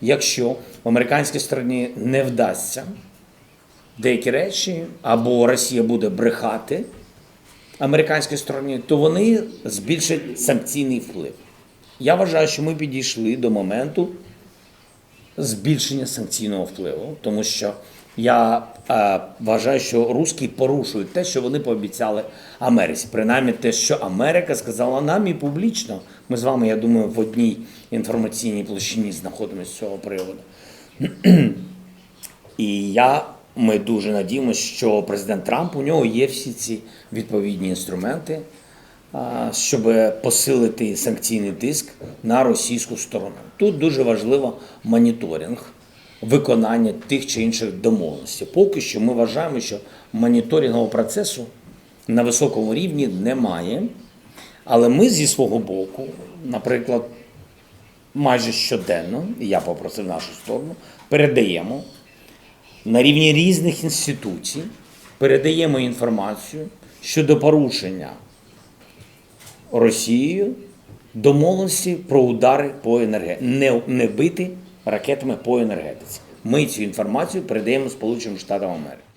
якщо в американській стороні не вдасться деякі речі, або Росія буде брехати американській стороні, то вони збільшать санкційний вплив. Я вважаю, що ми підійшли до моменту збільшення санкційного впливу, тому що я е, вважаю, що русські порушують те, що вони пообіцяли Америці. Принаймні те, що Америка сказала нам і публічно. Ми з вами, я думаю, в одній інформаційній площині знаходимося з цього приводу. І я, ми дуже надіємося, що президент Трамп у нього є всі ці відповідні інструменти, щоб посилити санкційний тиск на російську сторону. Тут дуже важливо моніторинг виконання тих чи інших домовленостей. Поки що ми вважаємо, що моніторингового процесу на високому рівні немає. Але ми зі свого боку, наприклад, майже щоденно, я попросив нашу сторону, передаємо на рівні різних інституцій, передаємо інформацію щодо порушення Росією домовленості про удари по енергетиці, не, не бити ракетами по енергетиці. Ми цю інформацію передаємо Сполученим Штатам Америки.